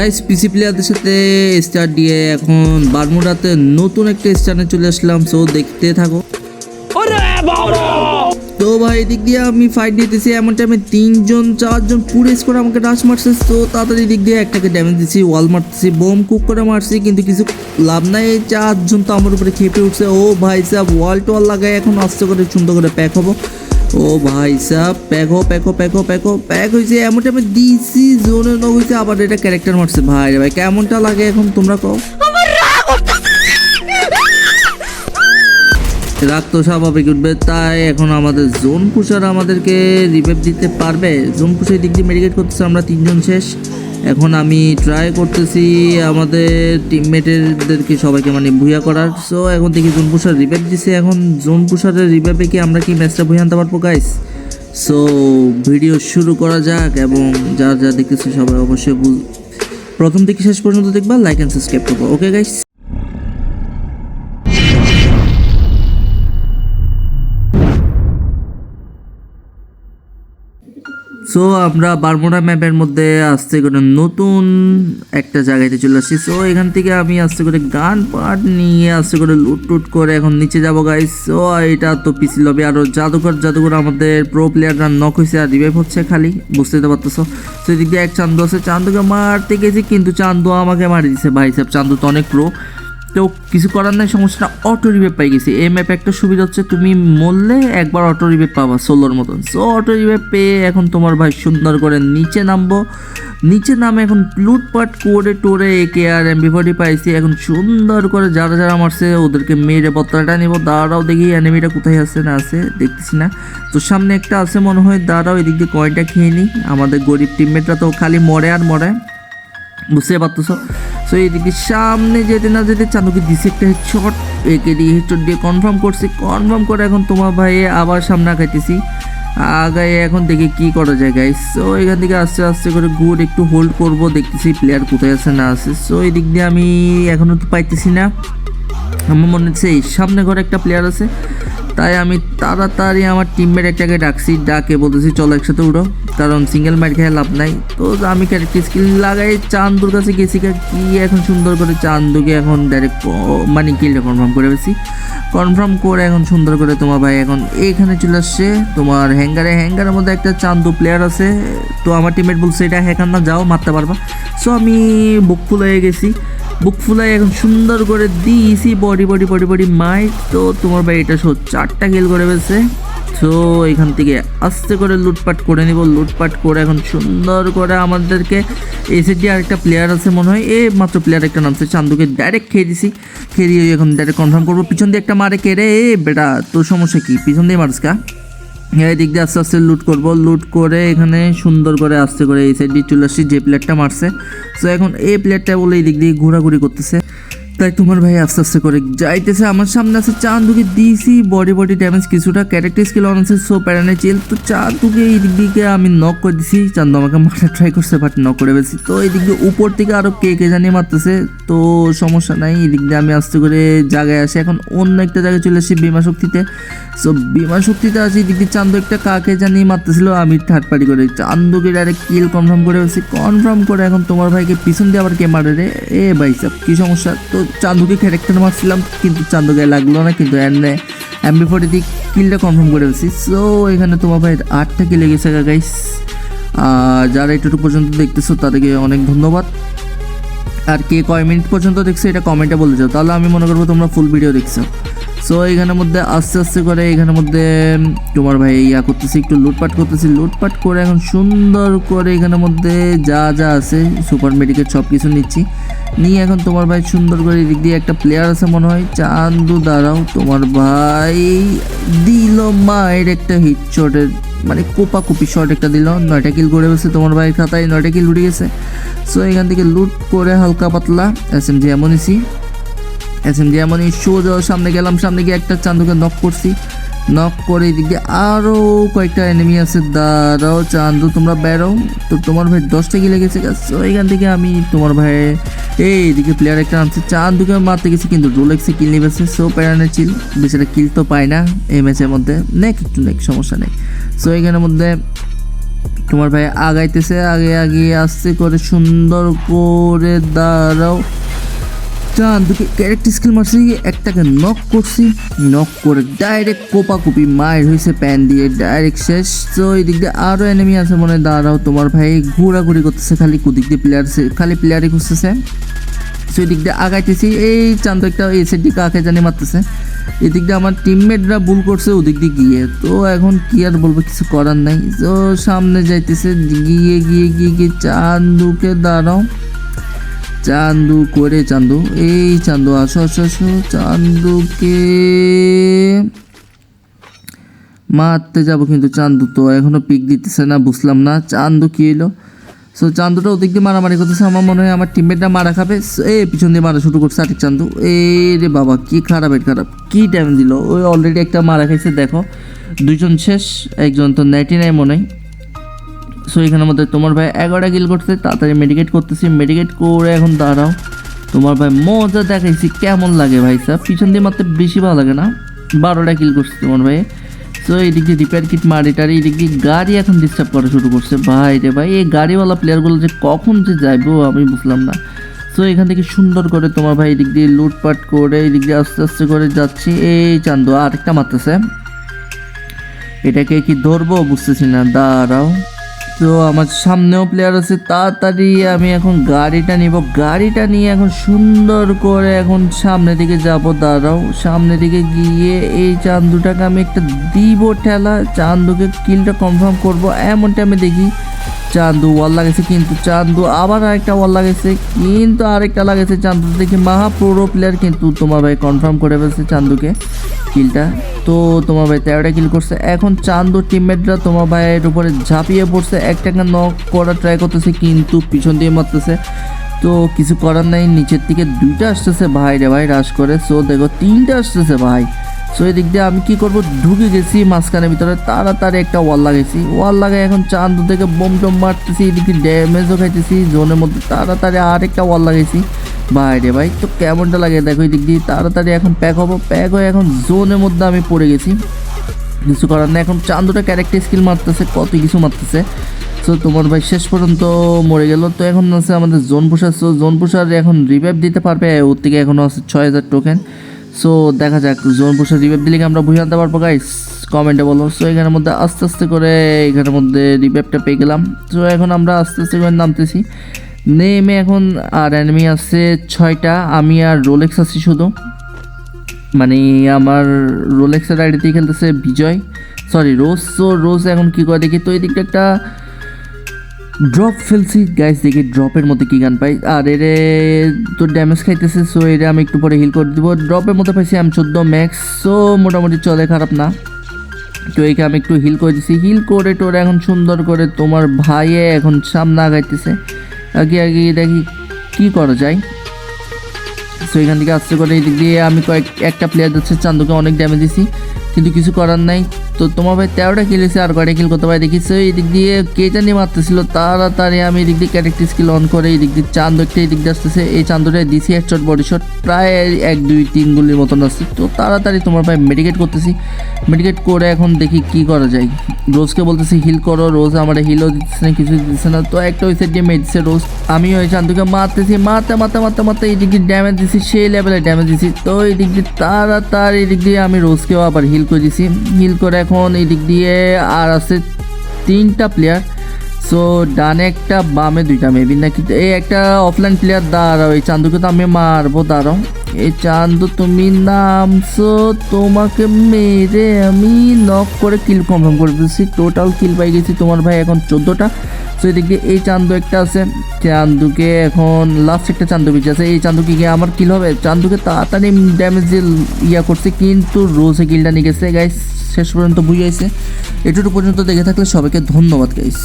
Guys পিসি প্লেয়ারদের সাথে star দিয়ে এখন বারমুডাতে নতুন একটা স্টারে চলে আসলাম সো দেখতে থাকো। তো ভাই এদিক দিয়ে আমি ফাইট দিতেছি এমন টাইমে তিনজন চারজন পুরো স্কোর আমাকে রাশ মারছে তো তাড়াতাড়ি দিক দিয়ে একটাকে ড্যামেজ দিচ্ছি ওয়াল মারতেছি বোম কুক করে মারছি কিন্তু কিছু লাভ নাই। চারজন তো আমার উপরে খেপে উঠছে। ও ভাই সাহেব ওয়াল টোয়াল লাগাই এখন আস্তে করে সুন্দর করে প্যাক হব। ও ভাই সাহেব প্যাক হো প্যাক হো প্যাক হো প্যাক হো প্যাক হয়েছে এমন টাইমে দিছি জোনে নক হয়েছে আবার এটা ক্যারেক্টার মারছে। ভাই রে ভাই কেমনটা লাগে এখন তোমরা কও? রাগ তো স্বাভাবিক উঠবে তাই এখন আমাদের জোন পুষার আমাদেরকে রিভাইভ দিতে পারবে। জোন পুষার দিক দিয়ে মেডিকেট করতেছে আমরা তিনজন শেষ। এখন আমি ট্রাই করতেছি আমাদের টিমমেটেরদেরকে সবাইকে মানে ভুইয়া করার। সো এখন দেখি জোন পুষার রিভাইভ দিছে। এখন জোন পুষারের রিভাইভে কি আমরা কি ম্যাচটা ভুইয়া আনতে পারব গাইস সো ভিডিও শুরু করা যাক এবং যার যা দেখতেছে সবাই অবশ্যই প্রথম থেকে শেষ পর্যন্ত দেখবা লাইক অ্যান্ড সাবস্ক্রাইব করব। ওকে গাইস সো আমরা বারমোড়া ম্যাপের মধ্যে আস্তে করে নতুন একটা জায়গাতে চলে আসছি। সো এখান থেকে আমি আস্তে করে গান পাট নিয়ে আস্তে করে লুট টুট করে এখন নিচে যাব গাইস সো এটা তো পিসি লবি আরও জাদুঘর জাদুঘর আমাদের প্রো প্লেয়াররা নক হয়েছে আর রিভাইভ হচ্ছে খালি বুঝতে তো পারতেছো। সো এদিক দিয়ে এক চান্দু আছে, চান্দুকে মারতে গেছি, কিন্তু চান্দু আমাকে মারি দিছে, ভাই। সাহেব চান্দু তো অনেক প্রো তো কিছু করার নাই, সমস্যাটা অটো রিভেপ পাই গেছি। এই ম্যাপে একটা সুবিধা হচ্ছে তুমি মরলে একবার অটো রিভেপ পাবা সোলোর মতন। সো অটো রিভেপ পেয়ে এখন তোমার ভাই সুন্দর করে নিচে নামবো। নিচে নামে এখন লুটপাট করে টোরে একে আর এমবিফটি পাইছি। এখন সুন্দর করে যারা যারা মারছে, ওদেরকে মেরে বত্তাটা নিব। দাঁড়াও দেখি অ্যানিমিটা কোথায় আছে, না আছে, দেখতেছি না। তো সামনে একটা আছে মনে হয়, দাঁড়াও, এদিক দিয়ে কয়েনটা খেয়ে নিই। আমাদের গরিব টিমমেটরা তো খালি মরে আর মরে। বুঝতে পারতেছো? সো এইদিকে সামনে যেতে না যেতে চান্দুকে দিছে একটা হেডশট একে দিয়ে হেডশট দিয়ে কনফার্ম করছি। কনফার্ম করে এখন তোমার ভাই আবার সামনে আগাইতেছি। আগায় এখন দেখি কি করা যায় গাইস সো এখান থেকে আস্তে আস্তে করে গুড একটু হোল্ড করব, দেখতেছি প্লেয়ার কোথায় আছে, না আছে। সো এই দিক দিয়ে আমি এখনও তো পাইতেছি না। আমার মনে হচ্ছে এই সামনে ঘরে একটা প্লেয়ার আছে। তাই আমি তাড়াতাড়ি আমার টিমমেট একটাকে ডাকছি, ডাকে বলতেছি, চলো একসাথে উঠো। কারণ সিঙ্গেল মাইট খেয়ে লাভ নাই। তো আমি ক্যারেক্টার স্কিল লাগাই, চান্দুর কাছে গেছি কি এখন সুন্দর করে চান্দুকে এখন ডাইরেক্ট মানে কিলটা কনফার্ম করে ফেলছি। কনফার্ম করে এখন সুন্দর করে তোমার ভাই এখন এইখানে চলে আসছে। তোমার হ্যাঙ্গারে হ্যাঙ্গারের মধ্যে একটা চান্দু প্লেয়ার আছে। তো আমার টিমমেট বলছে, এটা হ্যাকার না যাও, মারতে পারবা। সো আমি বুক ফুল হয়ে গেছি। বুক ফুলাই এখন সুন্দর করে দিয়েছি বডি বডি বডি বডি মাইট তো তোমার ভাই এটা সো চারটা কিল করে ফেলছে। তো এখান থেকে আস্তে করে লুটপাট করে নিব, লুটপাট করে এখন সুন্দর করে আমাদেরকে এসএসডি আরেকটা প্লেয়ার আছে মনে হয়। এ, মাত্র প্লেয়ার একটা নামছে, চান্দুকে ডাইরেক্ট খেয়ে দিছি। খেয়ে দিয়ে এখন ডাইরেক্ট কনফার্ম করব। পিছন দিয়ে একটা মারে কে রে? এ, বেটা, তোর সমস্যা কি? পিছন দিয়ে মারস কা? এই দিক দিয়ে আস্তে আস্তে লুট করব। লুট করে এখানে সুন্দর করে আস্তে করে এই সাইড দিয়ে চলে আসছি, যে প্লেটটা মারছে। তো এখন এই প্লেটটা বলে এই দিক দিয়ে ঘোরাঘুরি করতেছে। তাই তোমার ভাই আস্তে আস্তে করে যাইতেছে। আমার সামনে আছে চান্দুকে দিয়েছি বডি বডি ড্যামেজ কিছুটা। ক্যারেক্টার স্কিল অন আছে সো প্যারানে চিল তো চান্দুকে এই দিক দিকে আমি নক করে দিছি। চান্দু আমাকে মারা ট্রাই করছে বাট নক করে ফেলছি। তো এই দিক দিয়ে উপর থেকে আরও কে কে জানিয়ে মারতেছে। তো সমস্যা নাই এই দিক দিয়ে আমি আস্তে করে জায়গায় আসি। এখন অন্য একটা জায়গায় চলে আসি বিমা শক্তিতে। সো বিমা শক্তিতে আছি এদিক দিয়ে চান্দু একটা কাকে জানিয়ে মারতেছিল, আমি থার্ড পার্টি করে। চাঁদ চান্দুকে ডাইরেক্ট কিল কনফার্ম করে ফেলছি। কনফার্ম করে এখন তোমার ভাইকে পিছন দিয়ে আবার কে মারে রে? এ ভাই সাহেব, কী সমস্যা? তো চান্দুকে ক্যারেক্টার মারছিলাম, কিন্তু চান্দু গায়ে লাগল না, কিন্তু এনে এমবি ফোর্টি দিয়ে কিলটা কনফার্ম করে ফেলছি। সো এখানে তোমার ভাই আটটা কিলে গেছে গাইস যারা এটুকু পর্যন্ত দেখতেছো, তাদেরকে অনেক ধন্যবাদ। আর কে কয় মিনিট পর্যন্ত দেখছ, এটা কমেন্টে বলে যাও। তাহলে আমি মনে করব তোমরা ফুল ভিডিও দেখছ। সো এখানের মধ্যে আস্তে আস্তে করে এখানের মধ্যে তোমার ভাই ইয়া করতেছি, একটু লুটপাট করতেছি। লুটপাট করে এখন সুন্দর করে এখানের মধ্যে যা যা আছে, সুপার মেডিকেল সব কিছু নিচ্ছি। নিয়ে এখন তোমার ভাই সুন্দর করে এদিক দিয়ে একটা প্লেয়ার আছে মনে হয়, চান্দু দাঁড়াও, তোমার ভাই দিল মায়ের একটা হিট শটের মানে কোপা কুপি শট একটা দিল। নয়টা কিল করে গেছে তোমার ভাইয়ের খাতায়, নয়টা কিল উঠে গেছে। সো এখান থেকে লুট করে হালকা পাতলা এস এম জি এমনইসি এস এম এমনই সোজা সামনে গেলাম, সামনে গিয়ে একটা চান্দুকে নক করছি। নক করে এদিকে আরও কয়েকটা এনিমি আছে, দাঁড়াও চান্দু তোমরা বেরো। তো তোমার ভাই দশটা গিলে গেছে এখান থেকে আমি তোমার ভাই, এই এদিকে প্লেয়ার একটা আনছে। চান্দুকে মারতে গেছি, কিন্তু রোলেক্সে কিল নিবেছে সো প্যারানে চিল বেচারা কিল তো পায় না এই ম্যাচের মধ্যে। নেক একটু নেক সমস্যা নেই। সো এখানের মধ্যে তোমার ভাই আগাইতেছে, আগে আগে আস্তে করে সুন্দর করে দাঁড়াও। চান দুকে ক্যারেক্টার স্কিল মারছি, একটাকে নক করছি নক করে ডাইরেক্ট কোপা কুপি মায়ের হয়েছে প্যান দিয়ে ডাইরেক্ট শেষ। তো এই দিক দিয়ে আরও এনিমি আছে মনে দাঁড়াও তোমার ভাই, ঘোরাঘুরি করতেছে, খালি কুদিক দিয়ে প্লেয়ার খালি প্লেয়ারই খুঁজতেছে। সেই দিক দিয়ে আগাইতেছি, এই চান্দ একটা এসের দিকে আঁকে জানি মারতেছে। এদিক দিয়ে আমার টিমমেটরা ভুল করছে, ওদিক দিয়ে গিয়ে। তো এখন কি আর বলব, কিছু করার নাই। তো সামনে যাইতেছে, গিয়ে গিয়ে গিয়ে গিয়ে চান্দুকে দাঁড়াও। চান্দু করে চান্দু, এই চান্দু, আসো আসো আসো, চান্দুকে মারতে যাব কিন্তু চান্দু তো এখনও পিক দিতেছে না, বুঝলাম না, চান্দু কি এলো? সো চান্দুটা ওদিক দিয়ে মারামারি করতেছে, আমার মনে হয় আমার টিমমেটরা মারা খাবে। এ পিছন দিয়ে মারা শুরু করছে আটিক চান্দু। এ রে বাবা, কি খারাপ, এর খারাপ, কি টাইম দিল? ওই অলরেডি একটা মারা খাইছে, দেখো। দুজন শেষ, একজন তো নাইনটি নাই মনে হয়। সো এখানের মধ্যে তোমার ভাই এগারোটা কিল করতে তাড়াতাড়ি মেডিকেট করতেছি। মেডিকেট করে এখন দাঁড়াও। তোমার ভাই মজা দেখাইছি, কেমন লাগে ভাই স্যার পিছন দিয়ে মারতে বেশি ভালো লাগে না? বারোটা কিল করছে তোমার ভাই। সো এই দিক দিয়ে রিপেয়ার কিট মারি টারি এই দিক দিয়ে গাড়ি এখন ডিস্টার্ব করা শুরু করছে। ভাই রে ভাই, এই গাড়িওয়ালা প্লেয়ারগুলো যে কখন যে যাইবো আমি বুঝলাম না। সো এখান থেকে সুন্দর করে তোমার ভাই এদিক দিয়ে লুটপাট করে এই দিক দিয়ে আস্তে আস্তে করে যাচ্ছি। এই চান্দু, আরেকটা মারতেছে। এটাকে কি ধরবো বুঝতেছি না, দাঁড়াও। তো আমার সামনেও প্লেয়ার আছে, তাড়াতাড়ি আমি এখন গাড়িটা নিব। গাড়িটা নিয়ে এখন সুন্দর করে এখন সামনের দিকে যাব, দাঁড়াও। সামনের দিকে গিয়ে এই চান্দুটাকে আমি একটা দিব ঠেলা। চান্দুকে কিলটা কনফার্ম করব। এমনটা আমি দেখি চান্দু ওয়াল লাগাইছে, কিন্তু চান্দু আবার আরেকটা ওয়াল লাগাইছে, কিন্তু আরেকটা লাগাইছে চান্দু দেখি মাহা প্রো প্লেয়ার কিন্তু তোমার ভাই কনফার্ম করে ফেলছে চান্দুকে কিলটা। তো তোমার ভাই তেরোটা কিল করছে। এখন চান্দু টিমমেটরা তোমার ভাইয়ের উপরে ঝাঁপিয়ে পড়ছে। একটাকে নক করার ট্রাই করতেছে, কিন্তু পিছন দিয়ে মারতেছে। তো কিছু করার নাই, নিচের দিকে দুইটা আসতেছে। ভাই রে ভাই রাশ করে। সো দেখো, তিনটা আসতেছে ভাই। সো এদিক দিয়ে আমি কি করব? ঢুকে গেছি মাঝখানের ভিতরে। তাড়াতাড়ি একটা ওয়াল লাগাইছি। ওয়াল লাগাই এখন চান্দু থেকে বোম টোম মারতেছি, এদিকে ড্যামেজও খাইতেছি, জোনের মধ্যে তাড়াতাড়ি আরেকটা ওয়াল লাগাইছি। ভাই রে ভাই, তো কেমনটা লাগে? দেখো এদিক দিয়ে তাড়াতাড়ি এখন প্যাক হব। প্যাক হয়ে এখন জোনের মধ্যে আমি পড়ে গেছি। কিছু করার না এখন চান্দুটা ক্যারেক্টার স্কিল মারতেছে, কত কিছু মারতেছে। সো তোমার ভাই শেষ পর্যন্ত মরে গেল। তো এখন আছে আমাদের জোন পুষার। সো জোন পুষার এখন রিভাইভ দিতে পারবে। ওর থেকে এখনও আছে ছয় হাজার টোকেন সো দেখা যাক জোন পুষার রিভাইভ দিলে আমরা বুঝে আনতে পারব গাইস কমেন্টে বলো। সো এখানের মধ্যে আস্তে আস্তে করে এখানের মধ্যে রিভাইভটা পেয়ে গেলাম। তো এখন আমরা আস্তে আস্তে করে নামতেছি। নেমে এখন আর এনিমি আছে ছয়টা। আমি আর রোলেক্স আছি শুধু। মানে আমার রোলেক্সের আইডিতেই খেলতেছে বিজয়। সরি রোজ সো রোজ এখন কি করে দেখি? তো এই দিকটা একটা ড্রপ ফেলছি। গাইস দেখি ড্রপের মধ্যে কি গান পাই। আর এরে তো ড্যামেজ খাইতেছে সো এর আমি একটু পরে হিল করে দিব। ড্রপের মধ্যে পাইছি আমি চোদ্দ ম্যাক্স সো মোটামুটি চলে খারাপ না। তো একে আমি একটু হিল করে দিছি। হিল করে টোরে এখন সুন্দর করে তোমার ভাইয়ে এখন সামনে আগাইতেছে। আগে আগে দেখি কি করা যায়। সো এখান থেকে আস্তে করে এই দিক দিয়ে আমি কয়েক, একটা প্লেয়ার যাচ্ছে চান্দুকে অনেক ড্যামেজ দিছি। কিন্তু কিছু করার নাই। তো তোমার ভাই তেরোটা খেলেছে আর কয়টা কিল করতে পারে দেখিস এই দিক দিয়ে কে জানি মারতেছিল, তাড়াতাড়ি আমি এই দিক দিয়ে ক্যারেক্টার স্কিল অন করে এই দিক দিয়ে চান্দ একটা এই দিক দিয়ে আসতেছে। এই চান্দটা দিছি এক শট বডি শট প্রায় এক, দুই, তিন গুলির মতন আসছে। তো তাড়াতাড়ি তোমার ভাই মেডিকেট করতেছি। মেডিকেট করে এখন দেখি কি করা যায়। রোজকে বলতেছি হিল করো, রোজ আমার হিলও দিচ্ছে না কিছু দিচ্ছে না। তো একটা ওই সাইড দিয়ে মেরেছে রোজ আমি ওই চান্দুকে মারতেছি, মারতে মারতে মারতে মারতে এই দিক দিয়ে ড্যামেজ দিছি, সেই লেভেলে ড্যামেজ দিছি। তো এই দিক দিয়ে তাড়াতাড়ি এই দিক দিয়ে আমি রোজকেও আবার হিল করে দিছি। হিল করে এখন এই দিক দিয়ে আর আছে তিনটা প্লেয়ার সো ডানে একটা, বামে দুইটা মেবি নাকি এই একটা অফলাইন প্লেয়ার দাঁড়াও, এই চান্দুকে তো আমি মারবো, দাঁড়াও। এই চান্দু তুমি নামছো, তোমাকে মেরে আমি নক করে কিল কনফার্ম করে দিচ্ছি টোটাল কিল পাই গেছি তোমার ভাই এখন চোদ্দোটা। সো এদিক এই চান্দু একটা আছে। চান্দুকে এখন লাস্ট একটা চান্দু বেঁচে আছে। এই চান্দুকে গিয়ে আমার কিল হবে? চান্দুকে তাড়াতাড়ি ড্যামেজ দিয়ে ইয়া করছে, কিন্তু রোজে কিলটা নিয়ে গেছে। গাইস শেষ পর্যন্ত বুঝাইছে এটুকু পর্যন্ত দেখে থাকলে সবাইকে ধন্যবাদ গাইস